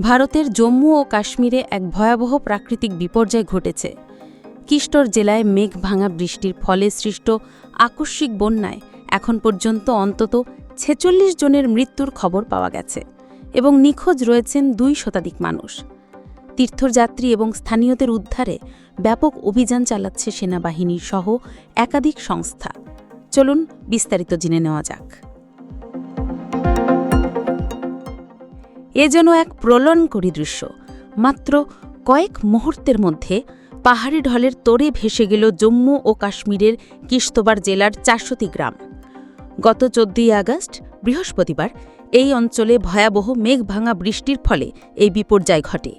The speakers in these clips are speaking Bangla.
ভারতের জম্মু ও কাশ্মীরে এক ভয়াবহ প্রাকৃতিক বিপর্যয় ঘটেছে। কিষ্টর জেলায় মেঘ ভাঙা বৃষ্টির ফলে সৃষ্ট আকস্মিক বন্যায় এখন পর্যন্ত অন্তত ছেচল্লিশ জনের মৃত্যুর খবর পাওয়া গেছে এবং নিখোঁজ রয়েছেন দুই শতাধিক মানুষ। তীর্থযাত্রী এবং স্থানীয়দের উদ্ধারে ব্যাপক অভিযান চালাচ্ছে সেনাবাহিনী সহ একাধিক সংস্থা। চলুন বিস্তারিত জেনে নেওয়া যাক। এ যেন এক প্রলয়ঙ্করী দৃশ্য। মাত্র কয়েক মুহূর্তের মধ্যে পাহাড়ি ঢলের তোড়ে ভেসে গেল জম্মু ও কাশ্মীরের কিস্তবার জেলার চারশোটি গ্রাম। গত চোদ্দই আগস্ট, বৃহস্পতিবার, এই অঞ্চলে ভয়াবহ মেঘভাঙা বৃষ্টির ফলে এই বিপর্যয় ঘটে।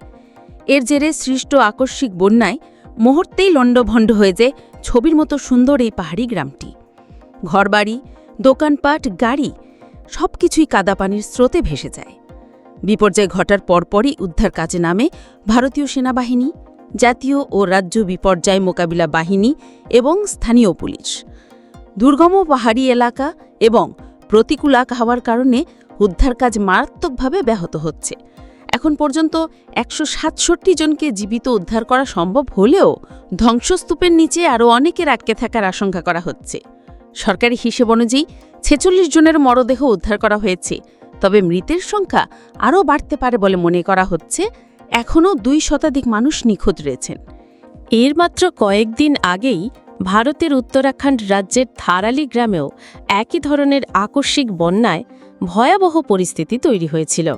এর জেরে সৃষ্ট আকস্মিক বন্যায় মুহূর্তেই লণ্ডভণ্ড হয়ে যায় ছবির মতো সুন্দর এই পাহাড়ি গ্রামটি। ঘরবাড়ি, দোকানপাট, গাড়ি সবকিছুই কাদা পানির স্রোতে ভেসে যায়। বিপর্যয় ঘটার পরপরই উদ্ধার কাজে নামে ভারতীয় সেনাবাহিনী, জাতীয় ও রাজ্য বিপর্যয় মোকাবিলা বাহিনী এবং স্থানীয় পুলিশ। দুর্গম পাহাড়ি এলাকা এবং প্রতিকূল হওয়ার কারণে উদ্ধার কাজ মারাত্মকভাবে ব্যাহত হচ্ছে। এখন পর্যন্ত একশো সাতষট্টি জনকে জীবিত উদ্ধার করা সম্ভব হলেও ধ্বংসস্তূপের নিচে আরও অনেকের আটকে থাকার আশঙ্কা করা হচ্ছে। সরকারি হিসেব অনুযায়ী ছেচল্লিশ জনের মরদেহ উদ্ধার করা হয়েছে। তবে মৃতের সংখ্যা আরও বাড়তে পারে বলে মনে করা হচ্ছে। এখনও দুই শতাধিক মানুষ নিখোঁজ রয়েছেন। এর মাত্র কয়েকদিন আগেই ভারতের উত্তরাখণ্ড রাজ্যের থারালি গ্রামেও একই ধরনের আকস্মিক বন্যায় ভয়াবহ পরিস্থিতি তৈরি হয়েছিল।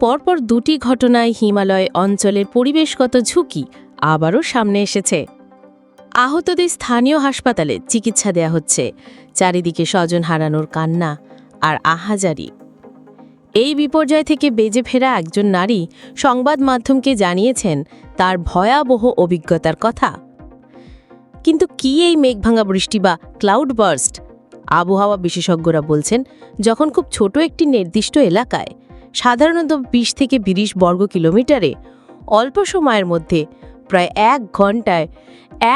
পরপর দুটি ঘটনায় হিমালয় অঞ্চলের পরিবেশগত ঝুঁকি আবারও সামনে এসেছে। আহতদের স্থানীয় হাসপাতালে চিকিৎসা দেয়া হচ্ছে। চারিদিকে স্বজন হারানোর কান্না আর আহাজারি। এই বিপর্যয় থেকে বেজে ফেরা একজন নারী সংবাদ মাধ্যমকে জানিয়েছেন তার ভয়াবহ অভিজ্ঞতার কথা। কিন্তু কি এই মেঘভাঙা বৃষ্টি বা ক্লাউড বার্স্ট আবহাওয়া বিশেষজ্ঞরা বলছেন, যখন খুব ছোট একটি নির্দিষ্ট এলাকায়, সাধারণত বিশ থেকে বিশ বর্গ কিলোমিটারে, অল্প সময়ের মধ্যে প্রায় এক ঘন্টায়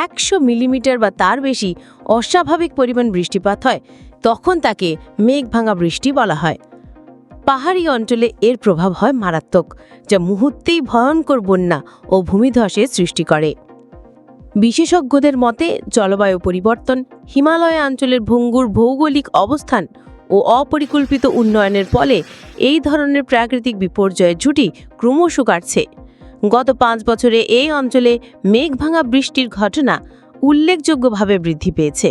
একশো মিলিমিটার বা তার বেশি অস্বাভাবিক পরিমাণ বৃষ্টিপাত হয়, তখন তাকে মেঘভাঙা বৃষ্টি বলা হয়। পাহাড়ি অঞ্চলে এর প্রভাব হয় মারাত্মক, যা মুহূর্তেই ভয়ঙ্কর বন্যা ও ভূমিধসের সৃষ্টি করে। বিশেষজ্ঞদের মতে, জলবায়ু পরিবর্তন, হিমালয় অঞ্চলের ভঙ্গুর ভৌগোলিক অবস্থান ও অপরিকল্পিত উন্নয়নের ফলে এই ধরনের প্রাকৃতিক বিপর্যয়ের ঝুঁটি ক্রমশ কাটছে। গত পাঁচ বছরে এই অঞ্চলে মেঘভাঙা বৃষ্টির ঘটনা উল্লেখযোগ্যভাবে বৃদ্ধি পেয়েছে।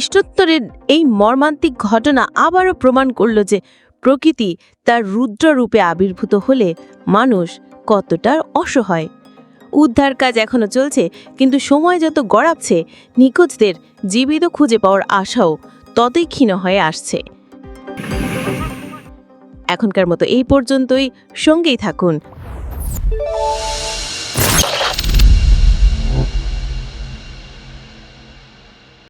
খ্রিস্টোত্তরের এই মর্মান্তিক ঘটনা আবারও প্রমাণ করল যে প্রকৃতি তার রুদ্র রূপে আবির্ভূত হলে মানুষ কতটা অসহায়। উদ্ধার কাজ এখনও চলছে, কিন্তু সময় যত গড়াচ্ছে, নিখোঁজদের জীবিত খুঁজে পাওয়ার আশাও ততই ক্ষীণ হয়ে আসছে। এখনকার মতো এই পর্যন্তই, সঙ্গেই থাকুন।